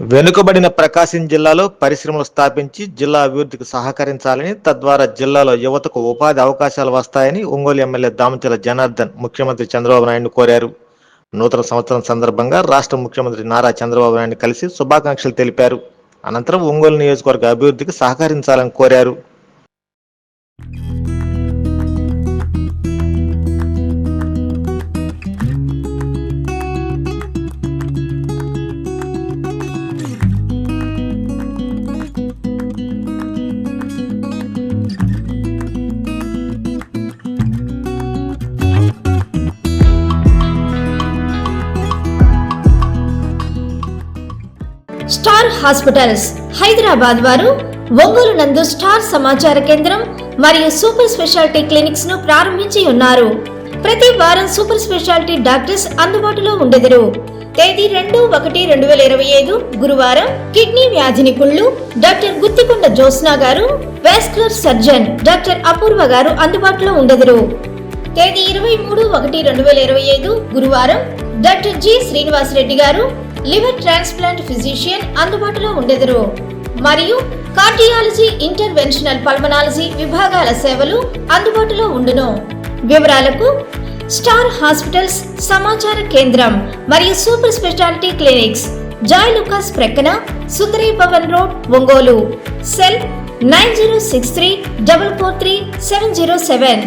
వెనుకబడిన ప్రకాశం జిల్లాలో పరిశ్రమలు స్థాపించి జిల్లా అభివృద్ధికి సహకరించాలని తద్వారా జిల్లాలో యువతకు ఉపాధి అవకాశాలు వస్తాయని ఒంగోలు ఎమ్మెల్యే దామచల జనార్దన్ ముఖ్యమంత్రి చంద్రబాబు నాయుడు కోరారు. నూతన సంవత్సరం సందర్భంగా రాష్ట్ర ముఖ్యమంత్రి నారా చంద్రబాబు నాయుడు కలిసి శుభాకాంక్షలు తెలిపారు. అనంతరం ఒంగోలు నియోజకవర్గ అభివృద్ధికి సహకరించాలని కోరారు. Star hospitals. హైదరాబాద్ వారు ఒంగోలు నందు స్టార్ సమాచార కేంద్రం మరియు సూపర్ స్పెషాలిటీ క్లినిక్స్ను ప్రారంభించి ఉన్నారు. ప్రతి వారం సూపర్ స్పెషాలిటీ డాక్టర్స్ అందుబాటులో ఉండెదరు. తేదీ రెండు ఒకటి రెండు వేల ఇరవై ఐదు గురువారం కిడ్నీ వ్యాధి నిపుణులు డాక్టర్ గుత్తికొండ జోస్నా గారు వాస్కులర్ సర్జన్ డాక్టర్ అపూర్వ గారు అందుబాటులో ఉండెదరు. తేదీ ఇరవై మూడు ఒకటి రెండు వేల ఇరవై ఐదు గురువారం డాక్టర్ జి శ్రీనివాస్ రెడ్డి గారు లివర్ ట్రాన్స్ప్లాంట్ ఫిజిషియన్ అందుబాటులో ఉండెదరు. మరియు కార్డియాలజీ ఇంటర్వెన్షనల్ పల్మనాలజీ విభాగాల సేవలు అందుబాటులో ఉండును. వివరాలకు స్టార్ హాస్పిటల్స్ సమాచార కేంద్రం మరియు super speciality clinics Joyalukkas ప్రక్కన Sundari Bhavan road Ongole. Cell nine zero six three double four three seven zero seven.